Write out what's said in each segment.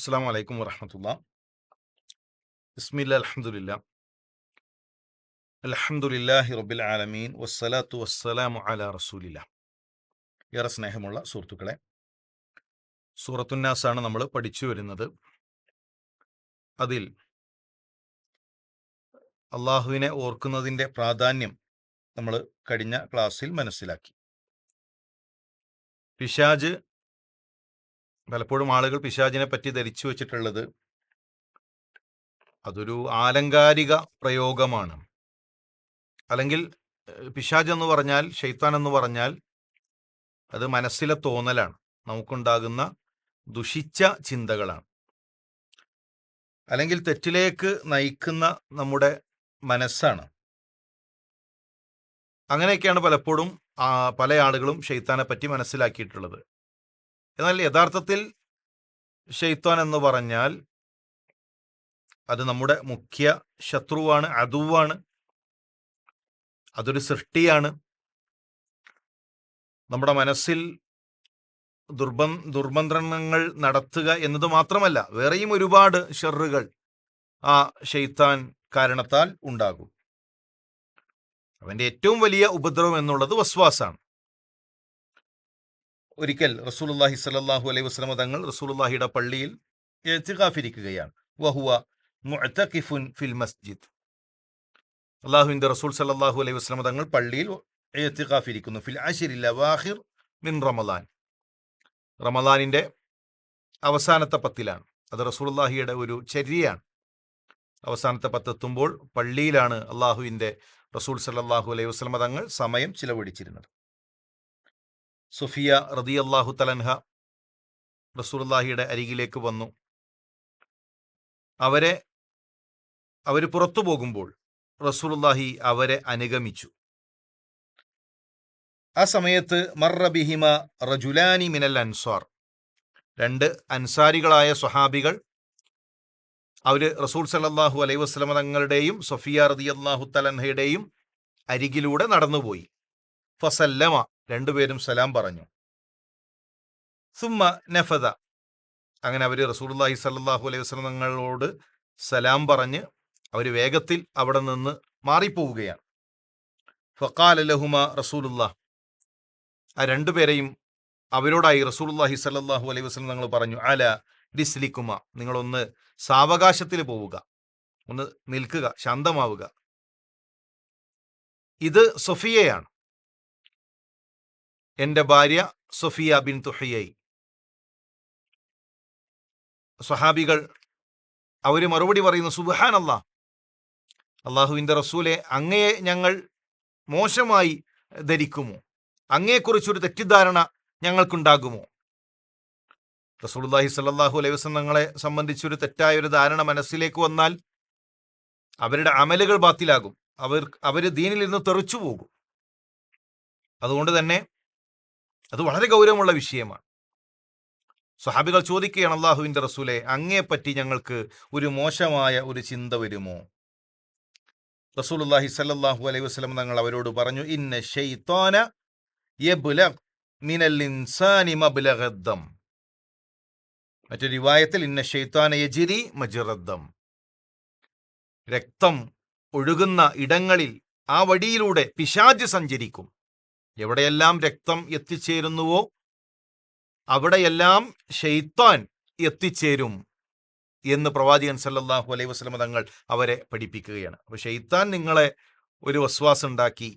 അസ്സാം വലൈക്കും വറഹമത്തുള്ള. ബിസ്മില്ല അലഹമുല്ല അലഹമുല്ലാഹി റബ്ബിൽ ആലമീൻ. വസ്സലാത്തു വസ്സലാമു അല റസൂലില്ല. ഏറെ സ്നേഹമുള്ള സുഹൃത്തുക്കളെ സൂറത്തുന്നാസാണ് നമ്മൾ പഠിച്ചു വരുന്നത്. അതിൽ അള്ളാഹുവിനെ ഓർക്കുന്നതിന്റെ പ്രാധാന്യം നമ്മൾ കഴിഞ്ഞ ക്ലാസ്സിൽ മനസ്സിലാക്കി. പിശാജ് പലപ്പോഴും ആളുകൾ പിശാചിനെ പറ്റി ധരിച്ചു വച്ചിട്ടുള്ളത് അതൊരു ആലങ്കാരിക പ്രയോഗമാണ്. അല്ലെങ്കിൽ പിശാജ് എന്ന് പറഞ്ഞാൽ ഷെയ്ത്താൻ എന്ന് പറഞ്ഞാൽ അത് മനസ്സിലെ തോന്നലാണ്. നമുക്കുണ്ടാകുന്ന ദുഷിച്ച ചിന്തകളാണ്. അല്ലെങ്കിൽ തെറ്റിലേക്ക് നയിക്കുന്ന നമ്മുടെ മനസ്സാണ്. അങ്ങനെയൊക്കെയാണ് പലപ്പോഴും പല ആളുകളും ഷെയ്ത്താനെ പറ്റി മനസ്സിലാക്കിയിട്ടുള്ളത്. എന്നാൽ യഥാർത്ഥത്തിൽ ഷെയ്ത്താൻ എന്ന് പറഞ്ഞാൽ അത് നമ്മുടെ മുഖ്യ ശത്രുവാണ് അതുവാണ് അതൊരു സൃഷ്ടിയാണ്. നമ്മുടെ മനസ്സിൽ ദുർബ ദുർമന്ത്രണങ്ങൾ നടത്തുക എന്നത് മാത്രമല്ല വേറെയും ഒരുപാട് ഷെറുകൾ ആ ഷെയ്ത്താൻ കാരണത്താൽ ഉണ്ടാകും. അവന്റെ ഏറ്റവും വലിയ ഉപദ്രവം എന്നുള്ളത് വസ്വാസാണ്. ഒരിക്കൽ റസൂലുള്ളാഹി സ്വല്ലല്ലാഹു അലൈഹി വസ്ലമ തങ്ങൾ റസൂലുള്ളാഹിയുടെ പള്ളിയിൽ എത്തികാഫിരിക്കുകയാണ് വഹുവ മുഅത്തഖിഫുൻ ഫിൽ മസ്ജിദ്. അള്ളാഹുവിന്റെ റസൂൽ സല്ലല്ലാഹു അലൈഹി വസല്ലമ തങ്ങൾ പള്ളിയിൽ എത്തികാഫിരിക്കുന്നു ഫിൽ അശരിൽ അവാഹിർ മിൻ റമദാൻ. റമദാനിന്റെ അവസാനത്തെ പത്തിലാണ്. അത് റസൂലുള്ളാഹിയുടെ ഒരു ചര്യയാണ് അവസാനത്തെ പത്തെത്തുമ്പോൾ പള്ളിയിലാണ് അള്ളാഹുവിന്റെ റസൂൽ സല്ലല്ലാഹു അലൈഹി വസല്ലമ തങ്ങൾ സമയം ചിലവഴിച്ചിരുന്നത്. സുഫിയ റതി അള്ളാഹു തലൻഹ റസൂർലാഹിയുടെ അരികിലേക്ക് വന്നു. അവരെ അവർ പുറത്തു പോകുമ്പോൾ റസൂലുള്ളാഹി അവരെ അനുഗമിച്ചു. ആ സമയത്ത് മർറബിഹിമ റജുലാനി മിനൽ അൻസാർ രണ്ട് അൻസാരികളായ സ്വഹാബികൾ അവർ റസൂൽ സല്ലല്ലാഹു അലൈഹി വസല്ലമ തങ്ങളുടെയും സൊഫിയ റതി അള്ളാഹു തലൻഹയുടെയും അരികിലൂടെ നടന്നുപോയി. ഫസല്ലമ രണ്ടുപേരും സലാം പറഞ്ഞു. സുമ്മ നഫദ. അങ്ങനെ അവർ റസൂലുള്ളാഹി സല്ലാഹു അലൈഹി വസല്ലം തങ്ങളോട് സലാം പറഞ്ഞ് അവർ വേഗത്തിൽ അവിടെ നിന്ന് മാറിപ്പോവുകയാണ്. ഫഖാല ലഹുമ റസൂലുല്ലാ ആ രണ്ടുപേരെയും അവരോടായി റസൂലുള്ളാഹി സല്ലാഹു അലൈഹി വസ്ലം തങ്ങൾ പറഞ്ഞു അല ഡിസ്ലിക്കുമ നിങ്ങളൊന്ന് സാവകാശത്തിൽ പോവുക. ഒന്ന് നിൽക്കുക ശാന്തമാവുക. ഇത് സൊഫിയയാണ്. എന്റെ ഭാര്യ സൊഫിയ ബിൻ തുഹയ്യ സ്വഹാബികൾ അവർ മറുപടി പറയുന്നു സുബഹാൻ അല്ലാ അള്ളാഹുവിന്റെ റസൂലെ അങ്ങയെ ഞങ്ങൾ മോശമായി ധരിക്കുമോ? അങ്ങയെക്കുറിച്ചൊരു തെറ്റിദ്ധാരണ ഞങ്ങൾക്കുണ്ടാകുമോ? റസൂലുള്ളാഹി സ്വല്ലല്ലാഹു അലൈഹി വസല്ലം തങ്ങളെ സംബന്ധിച്ചൊരു തെറ്റായ ഒരു ധാരണ മനസ്സിലേക്ക് വന്നാൽ അവരുടെ അമലുകൾ ബാത്തിലാകും. അവർ അവർ ദീനിൽ നിന്ന് തെറിച്ചു പോകും അതുകൊണ്ട് തന്നെ അത് വളരെ ഗൗരവമുള്ള വിഷയമാണ്. സ്വഹാബികൾ ചോദിക്കുകയാണ് അള്ളാഹുവിന്റെ റസൂലെ അങ്ങേപ്പറ്റി ഞങ്ങൾക്ക് ഒരു മോശമായ ഒരു ചിന്ത വരുമോ? റസൂലുള്ളാഹി സല്ലാഹു അലൈഹി വസ്ലം തങ്ങൾ അവരോട് പറഞ്ഞു ഇന്ന ഷെയ്ത്തോന മറ്റൊരു വിവാഹത്തിൽ ഇന്ന ഷെയ്ത്താന യജിരി മജിറദ്ദം രക്തം ഒഴുകുന്ന ഇടങ്ങളിൽ ആ വടിയിലൂടെ പിശാജ് സഞ്ചരിക്കും. എവിടെയെല്ലാം രക്തം എത്തിച്ചേരുന്നുവോ അവിടെയെല്ലാം ഷെയ്ത്താൻ എത്തിച്ചേരും എന്ന് പ്രവാചകൻ സല്ലാഹു അലൈഹി വസ്ലമ തങ്ങൾ അവരെ പഠിപ്പിക്കുകയാണ്. അപ്പൊ ഷെയ്ത്താൻ നിങ്ങളെ ഒരു വസ്വാസം ഉണ്ടാക്കി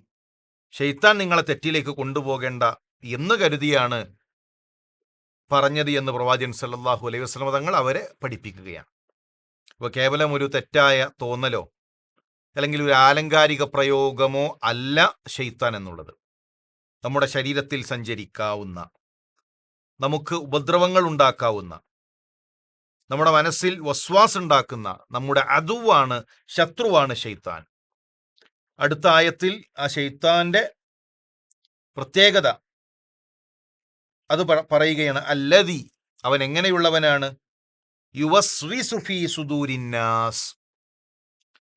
ഷെയ്ത്താൻ നിങ്ങളെ തെറ്റിലേക്ക് കൊണ്ടുപോകേണ്ട എന്ന് കരുതിയാണ് പറഞ്ഞത് എന്ന് പ്രവാചകൻ സല്ലാഹു അലൈഹി വസ്ലമ തങ്ങൾ അവരെ പഠിപ്പിക്കുകയാണ്. അപ്പോൾ കേവലം ഒരു തെറ്റായ തോന്നലോ അല്ലെങ്കിൽ ഒരു ആലങ്കാരിക പ്രയോഗമോ അല്ല ഷെയ്ത്താൻ എന്നുള്ളത്. നമ്മുടെ ശരീരത്തിൽ സഞ്ചരിക്കാവുന്ന നമുക്ക് ഉപദ്രവങ്ങൾ ഉണ്ടാക്കാവുന്ന നമ്മുടെ മനസ്സിൽ വസ്വാസ് ഉണ്ടാക്കുന്ന നമ്മുടെ അതുവാണ് ശത്രുവാണ് ഷെയ്ത്താൻ അടുത്ത ആയത്തിൽ ആ ഷെയ്ത്താന്റെ പ്രത്യേകത അത് പറയുകയാണ് അല്ലതി അവൻ എങ്ങനെയുള്ളവനാണ്? യുവസ്വിസു ഫീ സുദൂരിന്നാസ്.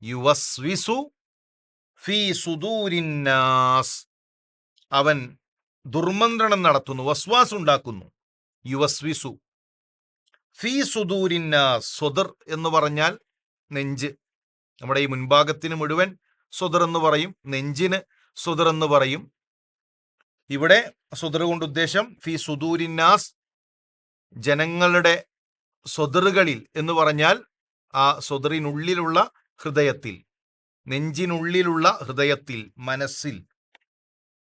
യുവസ്വിസു ഫി സുദൂരിന്നാസ്. അവൻ ദുർമന്ത്രണം നടത്തുന്നു വസ്വാസ് ഉണ്ടാക്കുന്നു. യുവസ്വിസു. ഫീ സുദൂരിന്ന സ്വദർ എന്ന് പറഞ്ഞാൽ നെഞ്ച്. നമ്മുടെ ഈ മുൻഭാഗത്തിന് മുഴുവൻ സ്വദർ എന്ന് പറയും നെഞ്ചിന് സ്വദർ എന്ന് പറയും. ഇവിടെ സ്വദർ കൊണ്ട് ഉദ്ദേശം ഫി സുദൂരിന്നാസ് ജനങ്ങളുടെ സ്വദറുകളിൽ എന്ന് പറഞ്ഞാൽ ആ സ്വദറിനുള്ളിലുള്ള ഹൃദയത്തിൽ നെഞ്ചിനുള്ളിലുള്ള ഹൃദയത്തിൽ മനസ്സിൽ.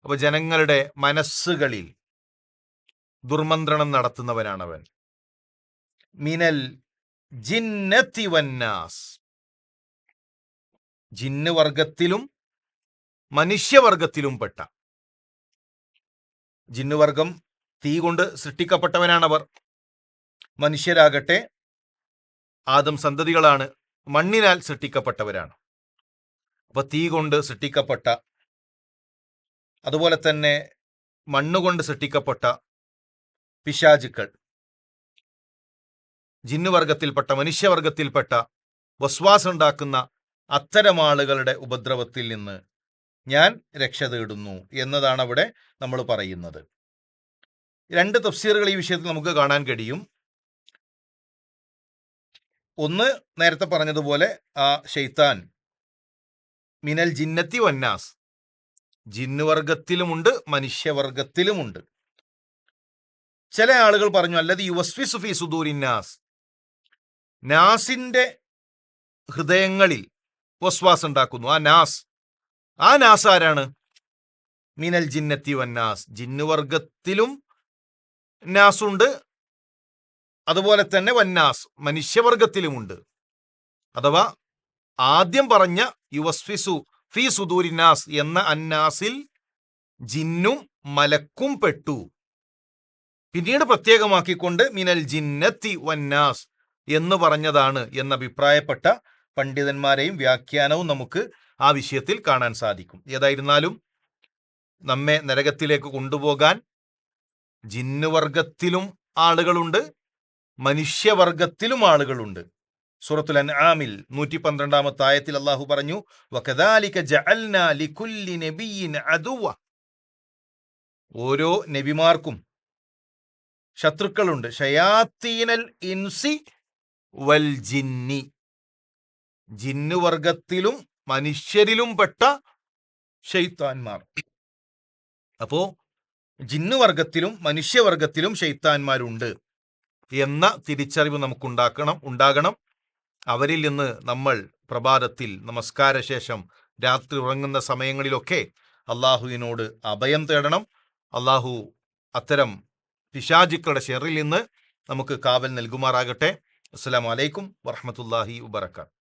അപ്പൊ ജനങ്ങളുടെ മനസ്സുകളിൽ ദുർമന്ത്രണം നടത്തുന്നവനാണവൻ. മിനൽ ജിന്നത്തി വന്നാസ്. ജിന്ന് വർഗത്തിലും മനുഷ്യവർഗത്തിലും പെട്ട. ജിന്നുവർഗം തീ കൊണ്ട് സൃഷ്ടിക്കപ്പെട്ടവനാണവർ. മനുഷ്യരാകട്ടെ ആദം സന്തതികളാണ് മണ്ണിനാൽ സൃഷ്ടിക്കപ്പെട്ടവരാണ്. അപ്പൊ തീ കൊണ്ട് സൃഷ്ടിക്കപ്പെട്ട അതുപോലെ തന്നെ മണ്ണുകൊണ്ട് സൃഷ്ടിക്കപ്പെട്ട പിശാചുക്കൾ ജിന്നുവർഗത്തിൽപ്പെട്ട മനുഷ്യവർഗത്തിൽപ്പെട്ട വസ്വാസം ഉണ്ടാക്കുന്ന അത്തരം ആളുകളുടെ ഉപദ്രവത്തിൽ നിന്ന് ഞാൻ രക്ഷ തേടുന്നു എന്നതാണ് അവിടെ നമ്മൾ പറയുന്നത്. രണ്ട് തഫ്സീറുകൾ ഈ വിഷയത്തിൽ നമുക്ക് കാണാൻ കഴിയും. ഒന്ന് നേരത്തെ പറഞ്ഞതുപോലെ ആ ഷെയ്ത്താൻ മിനൽ ജിന്നത്തി വന്നാസ് ജിന്നുവർഗത്തിലുമുണ്ട് മനുഷ്യവർഗത്തിലുമുണ്ട്. ചില ആളുകൾ പറഞ്ഞു അല്ലത് യുവസ്വി സുഫി സുദൂരിന്നാസ് നാസിന്റെ ഹൃദയങ്ങളിൽ വസ്വാസ് ഉണ്ടാക്കുന്നു. ആ നാസ് ആ നാസ് ആരാണ്? മിനൽ ജിന്നത്തി വന്നാസ് ജിന്നുവർഗത്തിലും നാസുണ്ട്. അതുപോലെ തന്നെ വന്നാസ് മനുഷ്യവർഗത്തിലുമുണ്ട്. അഥവാ ആദ്യം പറഞ്ഞ യുവസ്ഫിസു ഫി സുദൂരിനാസ് എന്ന അന്നാസിൽ ജിന്നും മലക്കും പെട്ടു. പിന്നീട് പ്രത്യേകമാക്കിക്കൊണ്ട് മിനൽ ജിന്നത്തി വന്നാസ് എന്ന് പറഞ്ഞതാണ് എന്ന് അഭിപ്രായപ്പെട്ട പണ്ഡിതന്മാരെയും വ്യാഖ്യാനവും നമുക്ക് ആ വിഷയത്തിൽ കാണാൻ സാധിക്കും. ഏതായിരുന്നാലും നമ്മെ നരകത്തിലേക്ക് കൊണ്ടുപോകാൻ ജിന്നുവർഗത്തിലും ആളുകളുണ്ട് മനുഷ്യവർഗത്തിലും ആളുകളുണ്ട്. സൂറത്തുൽ അൻആമിൽ നൂറ്റി പന്ത്രണ്ടാമത്തെ ആയത്തിൽ അള്ളാഹു പറഞ്ഞു ഓരോ നബിമാർക്കും ശത്രുക്കളുണ്ട്. ഇൻസി വൽ ജിന്നി. ജിന്നുവർഗത്തിലും മനുഷ്യരിലും പെട്ട ഷെയ്ത്താൻമാർ അപ്പോ ജിന്നുവർഗത്തിലും മനുഷ്യവർഗത്തിലും ഷെയ്ത്താൻമാരുണ്ട് എന്ന തിരിച്ചറിവ് നമുക്കുണ്ടാക്കണം ഉണ്ടാകണം. അവരിൽ നിന്ന് നമ്മൾ പ്രഭാതത്തിൽ നമസ്കാരശേഷം രാത്രി ഉറങ്ങുന്ന സമയങ്ങളിലൊക്കെ അള്ളാഹുവിനോട് അഭയം തേടണം. അള്ളാഹു അത്തരം പിശാചുക്കളുടെ ഷെറിൽ നിന്ന് നമുക്ക് കാവൽ നൽകുമാറാകട്ടെ. അസ്സാം വലൈക്കും വറഹമത്തല്ലാഹി വബർക്കാത്ത്